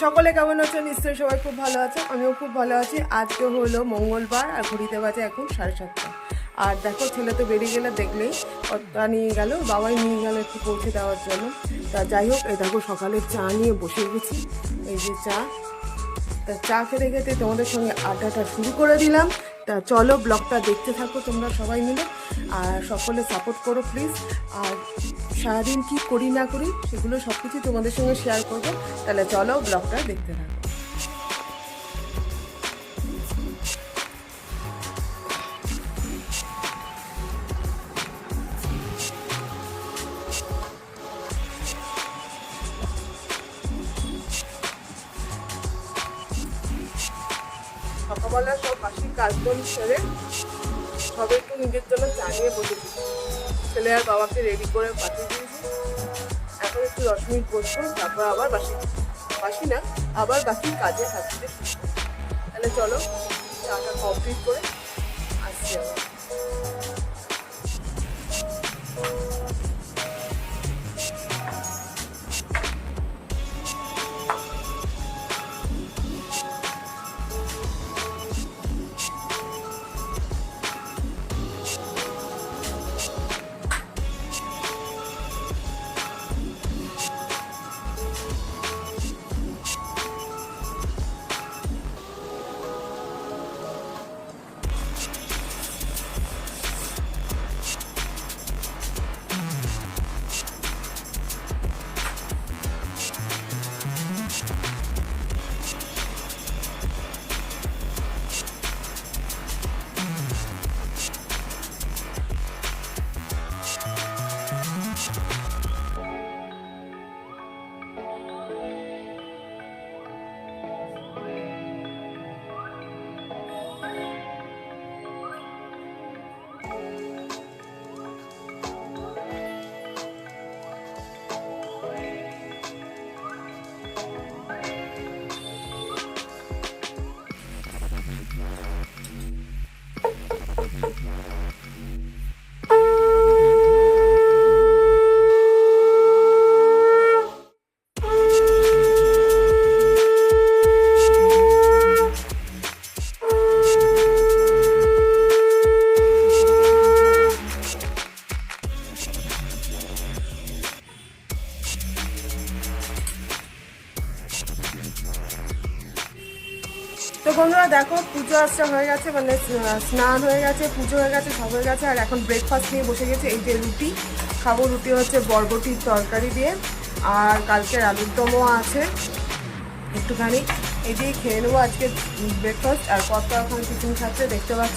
সকলে কেমন আছো নিশ্চয়ই সবাই খুব ভালো আছে, আমিও খুব ভালো আছি। আজকে হলো মঙ্গলবার আর ঘড়িতে বাজে এখন সাড়ে সাতটা। আর দেখো, ছেলে তো বেরিয়ে গেলে দেখলেই ওটা নিয়ে গেল, বাবাই নিয়ে গেল একটু পৌঁছে দেওয়ার জন্য। তা যাই হোক, এই দেখো সকালে চা নিয়ে বসে গেছি। এই যে চা, তা চা খেতে খেতে তোমাদের সঙ্গে আড্ডাটা শুরু করে দিলাম। তা চলো, ব্লগটা দেখতে থাকো তোমরা সবাই মিলে। আর সকলে সাপোর্ট করো প্লিজ আর সারাদিন কি করি না করি সেগুলো সব কিছু তোমাদের সঙ্গে শেয়ার করব। তাহলে চলো ব্লগটা দেখতে থাকো। সকালবেলা সব বাসি কাজকর্ম সেরে সবে একটু নিজের জন্য চা নিয়ে বসেছি ছেলে আর বাবাকে রেডি করে পাঠিয়ে দিয়েছি। এখন একটু দশ মিনিট বসবো, তারপর আবার বাসি বাসি না, আবার বাকি কাজে থাকতে তাহলে চলো চাটা কমপ্লিট করে আসছি আবার বন্ধুরা দেখো, পুজো আজটা হয়ে গেছে মানে স্নান হয়ে গেছে, পুজো হয়ে গেছে, সব হয়ে গেছে, আর এখন ব্রেকফাস্ট নিয়ে বসে গেছে, এই যে রুটি। খাব রুটি হচ্ছে বরবটির তরকারি দিয়ে, আর কালকের আলুর দমও আছে। একটুখানি এই দিয়েই খেয়ে নেব আজকে ব্রেকফাস্ট আর কত এখন টিফিন খাচ্ছে দেখতে পাচ্ছ?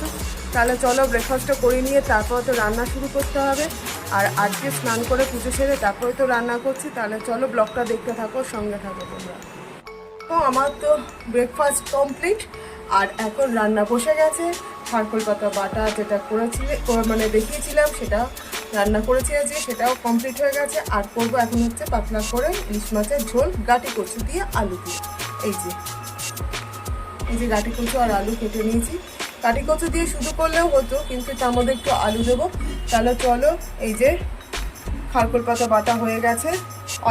তাহলে চলো ব্রেকফাস্টটা করে নিয়ে তারপর তো রান্না শুরু করতে হবে। আর আজকে স্নান করে পুজো সেরে তারপরে তো রান্না করছি, তাহলে চলো ব্লগটা দেখতে থাকো, সঙ্গে থাকো তোমরা তো আমার তো ব্রেকফাস্ট কমপ্লিট আর এখন রান্না বসে গেছে। খারকোল পাতা, বাটা যেটা করেছিলে মানে দেখিয়েছিলাম, সেটা রান্না করেছি আজকে, সেটাও কমপ্লিট হয়ে গেছে। আর করব এখন হচ্ছে পাতলা করে ইলিশ মাছের ঝোল, গাটি কচু দিয়ে আলু দিয়ে। এই যে এই যে গাটি কচু আর আলু কেটে নিয়েছি। গাটি কচু দিয়ে শুধু করলেও হতো, কিন্তু তার মধ্যে একটু আলু দেবো। তাহলে চলো, এই যে খারকোল পাতা, বাটা হয়ে গেছে।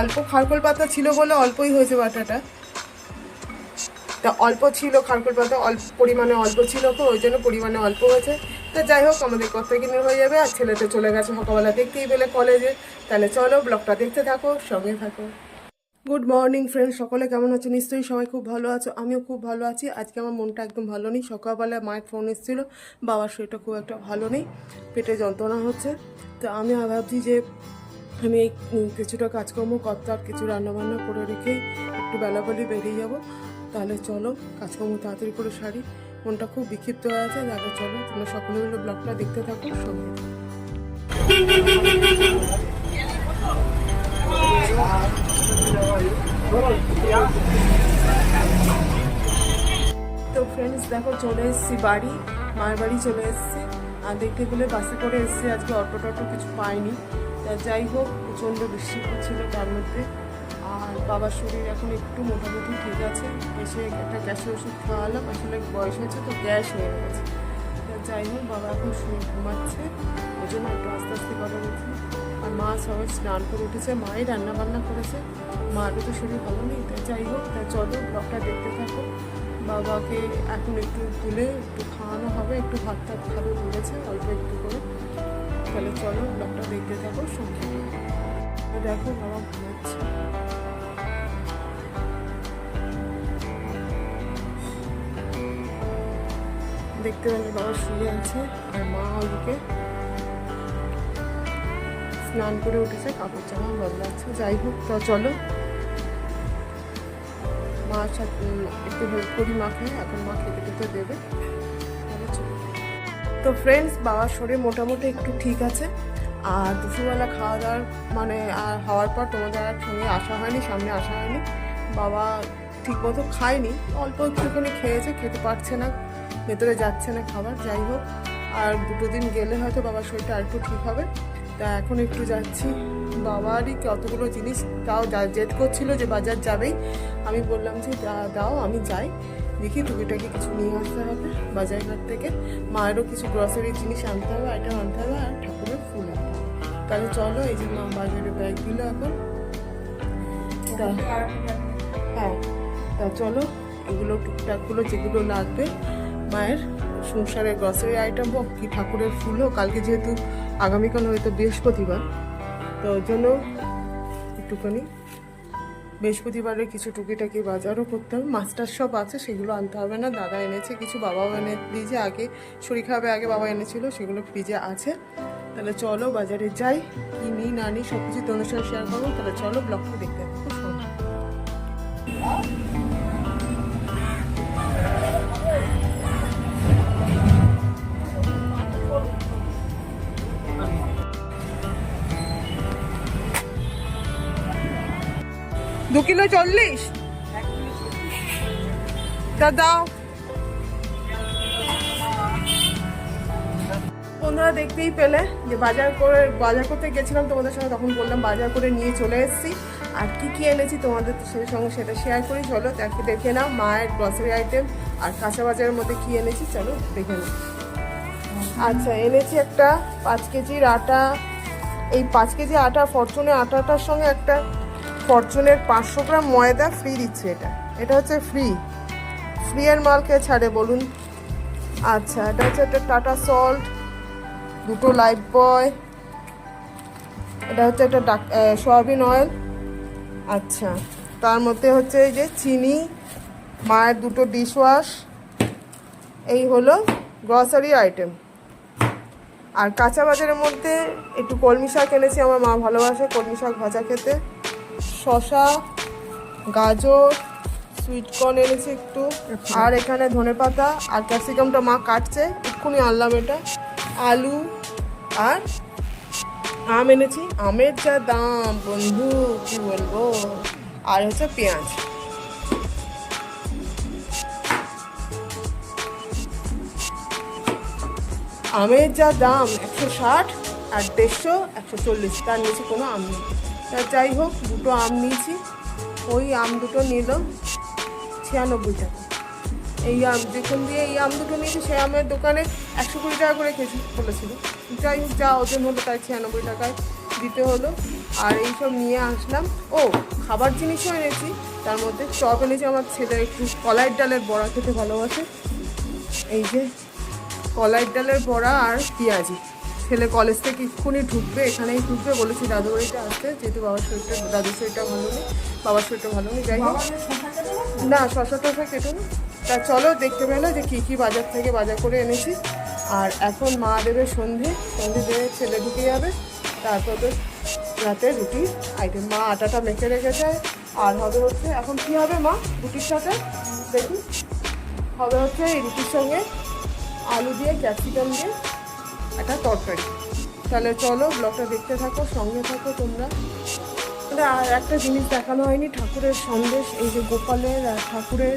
অল্প খারকোল পাতা ছিল বলে অল্পই হয়েছে বাটাটা। তা অল্প ছিল খারকুল পাতা, অল্প পরিমাণে অল্প ছিল তো, ওই জন্য পরিমাণে অল্প হয়েছে। তা যাই হোক, আমাদের কত কিনে হয়ে যাবে, আর ছেলে তো চলে গেছে সকালবেলা দেখতেই পেলে কলেজে। তাহলে চলো ব্লগটা দেখতে থাকো, সঙ্গে থাকো। গুড মর্নিং ফ্রেন্ড সকলে কেমন আছো? নিশ্চয়ই সবাই খুব ভালো আছো, আমিও খুব ভালো আছি। আজকে আমার মনটা একদম ভালো নেই। সকালবেলায় মায়ের ফোন এসেছিল, বাবার শরীরটা খুব একটা ভালো নেই, পেটে যন্ত্রণা হচ্ছে। তো আমি ভাবছি যে আমি এই কিছুটা কাজকর্ম করতে আর কিছু রান্নাবান্না করে রেখেই একটু বেলাবেলি বেরিয়ে যাব। তাহলে চলো, কাজকর্ম তাড়াতাড়ি করে সারি। মনটা খুব বিক্ষিপ্ত হয়ে আছে, তাহলে চলো, তোমরা সকলে মিলে ব্লগটা দেখতে থাকো, সঙ্গে তো ফ্রেন্ডস দেখো, চলে এসেছি বাড়ি, মায়ের বাড়ি চলে এসেছি। আর দেখতে গেলে বাসে করে এসেছি, আজকে অটো টটো কিছু পাইনি। তা যাই হোক, প্রচণ্ড বৃষ্টি পড়ছিল তার মধ্যে। আর বাবার শরীর এখন একটু মোটামুটি ঠিক আছে। এসে একটা গ্যাসের ওষুধ খাওয়ালাম আসলে বয়স হয়েছে তো গ্যাস হয়ে গেছে। যাই হোক, বাবা এখন শুয়ে ঘুমাচ্ছে। ওই জন্য একটু আস্তে আস্তে কথা বলছি। আর মা সবাই স্নান করে উঠেছে, মাই রান্না বান্না করেছে। মারও তো শরীর ভালো নেই তাই যাই হোক, তা চলো ব্লগটা দেখতে থাকো। বাবাকে এখন একটু তুলে একটু খাওয়ানো হবে, একটু ভাত টাত খাবে বলেছে, অল্প একটু করে। তাহলে চলো ব্লগটা দেখতে থাকো, সঙ্গে দেখো বাবা ঘুমাচ্ছে। দেখতে পেলে বাবা শুয়ে আছে আর মা ওদিকে স্নান করে উঠেছে, কাপড় জামা বদলাচ্ছে যাই হোক, তা চলো। মার সাথে একটু হেল্প করি মাকে, এখন মা খেতে খেতে দেবে। তো ফ্রেন্ডস বাবার শরীর মোটামুটি একটু ঠিক আছে। আর দুপুরবেলা খাওয়া দাওয়ার মানে আর হওয়ার পর তোমাদের আর সঙ্গে আসা হয়নি, সামনে আসা হয়নি। বাবা ঠিক মতো খায়নি, অল্প একটুখানি খেয়েছে, খেতে পারছে না। ভেতরে যাচ্ছে না খাবার, যাই হোক। আর দুটো দিন গেলে হয়তো বাবার শরীরটা আর একটু ঠিক হবে। তা এখন একটু যাচ্ছি। বাবারই কতগুলো জিনিস, তাও জেদ করছিল যে বাজার যাবেই। আমি বললাম যে দাও, আমি যাই। দেখি টুকিটাকি কিছু নিয়ে আসতে হবে বাজারঘাট থেকে। মায়েরও কিছু গ্রসারি জিনিস আনতে হবে আইটেম আনতে হবে, আর ঠাকুরের ফুল আনতে হবে। তাহলে চলো, এই যে বাজারে ব্যাগ দিল এখন। হ্যাঁ। তা চলো, এগুলো টুকটাকগুলো যেগুলো লাগবে মায়ের সংসারের গ্রসারি আইটেম হোক কি ঠাকুরের ফুল হোক, কালকে যেহেতু আগামীকাল হয়তো বৃহস্পতিবার, তো ওই জন্য একটুখানি বৃহস্পতিবারে কিছু টুকিটাকি বাজারও করতে হবে। মাস্টার সব আছে, সেগুলো আনতে হবে না। দাদা এনেছে, কিছু বাবাও এনে দিয়েছে। আগে শরীর খাবে আগে বাবা এনেছিল, সেগুলো ফ্রিজে আছে। তাহলে চলো বাজারে যাই, কি নিই, না নিই সব কিছু তোমাদের সাথে শেয়ার করব। তাহলে চলো ব্লগটা দেখতে থাকো। সঙ্গে দু কিলো চল্লিশ? দাও। বন্ধুরা দেখতেই পেলে যে বাজার করে, বাজার করতে গেছিলাম তোমাদের সঙ্গে, তখন বললাম বাজার করে নিয়ে চলে এসেছি। আর কি কি এনেছি তোমাদের সেই সঙ্গে সেটা শেয়ার করি, চলো তাকে দেখে নাও, মায়ের গ্রসারি আইটেম আর কাঁচা বাজারের মধ্যে কি এনেছি, চলো দেখে নাও। আচ্ছা এনেছি একটা পাঁচ কেজির আটা। এই পাঁচ কেজি আটা ফরচুনের আটাটার সঙ্গে একটা ফরচুনের পাঁচশো গ্রাম ময়দা ফ্রি দিচ্ছে এটা। এটা হচ্ছে ফ্রি ফ্রি এর মালকে ছাড়ে বলুন? আচ্ছা এটা হচ্ছে একটা টাটা সল্ট দুটো লাইফ বয় এটা হচ্ছে একটা সয়াবিন অয়েল আচ্ছা তার মধ্যে হচ্ছে এই যে চিনি, মায়ের দুটো ডিশ ওয়াশ এই হলো গ্রসারি আইটেম আর কাঁচা বাজারের মধ্যে একটু কলমি শাক এনেছি, আমার মা ভালোবাসে কলমি শাক ভাজা খেতে। শশা গাজর সুইটকর্ন এনেছি একটু। আর এখানে ধনেপাতা আর ক্যাপসিকামটা মা কাটছে। এক্ষুনি আনলাম এটা। আলু আর আম এনেছি। আমের যা দাম বন্ধু কি বলব? আর হচ্ছে পেঁয়াজ। আমের যা দাম একশো ষাট আর দেড়শো একশো চল্লিশ। তার নিচে কোনো আম নেই। যাই হোক, দুটো আম নিয়েছি। ওই আম দুটো নিল ছিয়ানব্বই টাকা। এই আম যেখান দিয়ে এই আম দুটো নিয়েছি সে আমের দোকানে একশো কুড়ি টাকা করে খেয়েছি বলেছিল। যাই হোক, যা ওজন হলো তাই ছিয়ানব্বই টাকায় দিতে হলো। আর এইসব নিয়ে আসলাম। ও, খাবার জিনিসও এনেছি, তার মধ্যে চপ এনেছি। আমার ছেলে একটু কলাইয়ের ডালের বড়া খেতে ভালোবাসে। এই যে, কলাইয়ের ডালের বড়া আর পেঁয়াজি। ছেলে কলেজ থেকে এক্ষুনি ঢুকবে এখানেই ঢুকবে বলেছি দাদু বাড়িতে আসতে যেহেতু বাবার শরীরটা দাদুর শরীরটা ভালো নেই বাবার শরীরটা ভালো নেই যাই হোক। না শশা টশা কেটে তা চলো দেখতে পেল যে কী কী বাজার থেকে বাজার করে এনেছি। আর এখন মা দেবে সন্ধে সন্ধে দেবে ছেলে ঢুকে যাবে। তারপর তো রাতে রুটি আইটেম। মা আটাটা মেখে রেখেছে আর হবে হচ্ছে এখন কি হবে মা রুটির সাথে? দেখুন হবে হচ্ছে এই রুটির সঙ্গে আলু দিয়ে ক্যাপসিকাম দিয়ে একটা তরকারি। তাহলে চলো ব্লগটা দেখতে থাকো, সঙ্গে থাকো তোমরা। আর একটা জিনিস দেখানো হয়নি, ঠাকুরের সন্দেশ। এই যে গোপালের ঠাকুরের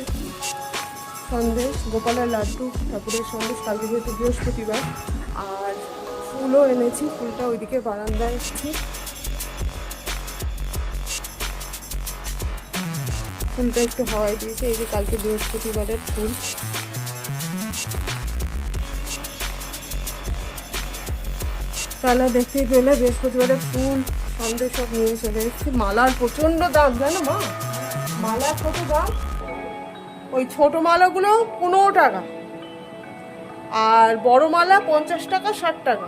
সন্দেশ, গোপালের লাড্ডু, ঠাকুরের সন্দেশ, কালকে যেহেতু বৃহস্পতিবার। আর ফুলও এনেছি, ফুলটা ওইদিকে বারান্দায় এসেছি ফুলটা একটু হাওয়াই দিয়েছে, এই যে কালকে বৃহস্পতিবারের ফুল। সকালে দেখতেই পেলে, বৃহস্পতিবারে ফুল সন্দেশ সব নিয়ে চলে এসেছি। মালার প্রচণ্ড দাম, জানো মা? মালার কত দাম? ওই ছোট মালাগুলো পনেরো টাকা। আর বড় মালা পঞ্চাশ টাকা, ষাট টাকা।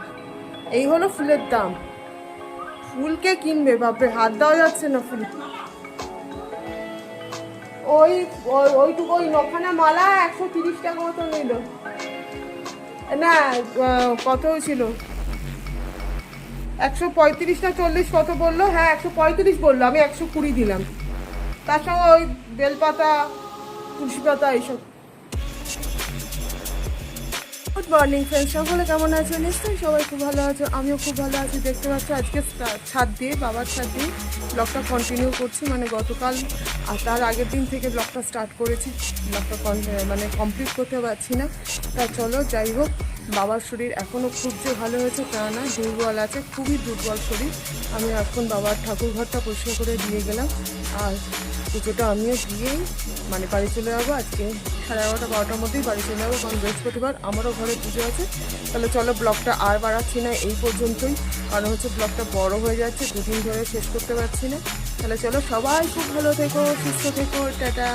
এই হলো ফুলের দাম। ফুলকে কিনবে? বাপরে, হাত দেওয়া যাচ্ছে না ফুল। ওই- ওইটুকু, ওই নখানা মালা একশো তিরিশ টাকা মতো নিল। না কত ছিল একশো পঁয়ত্রিশ না চল্লিশ কত বলল? হ্যাঁ একশো পঁয়ত্রিশ বলল, আমি একশো কুড়ি দিলাম। তার সঙ্গে ওই বেলপাতা তুলসী পাতা এইসব। গুড মর্নিং ফ্রেন্ড সকলে কেমন আছে? নিশ্চয়ই সবাই খুব ভালো আছে, আমিও খুব ভালো আছি। দেখতে পাচ্ছি আজকে ছাদ দিয়ে, বাবার ছাদ দিয়ে ব্লগটা কন্টিনিউ করছি। মানে গতকাল আর তার আগের দিন থেকে ব্লগটা স্টার্ট করেছি। ব্লগটা মানে কমপ্লিট করতে পারছি না। তা চলো, যাই হোক। বাবার শরীর এখনও খুব যে ভালো হয়েছে তা না, দুর্বল আছে, খুবই দুর্বল শরীর। আমি এখন বাবার ঠাকুর ঘরটা পরিষ্কার করে দিয়ে গেলাম। আর পুজোটা আমিও দিয়েই মানে বাড়ি চলে যাব আজকে সাড়ে এগারোটা, বারোটার মধ্যেই বাড়ি চলে যাব, কারণ বৃহস্পতিবার আমারও ঘরে পুজো আছে। তাহলে চলো ব্লগটা আর বাড়াচ্ছি না এই পর্যন্তই, কারণ হচ্ছে ব্লগটা বড় হয়ে যাচ্ছে, দুদিন ধরে শেষ করতে পারছি না। তাহলে চলো সবাই খুব ভালো থেকো, সুস্থ থেকো, টাটা।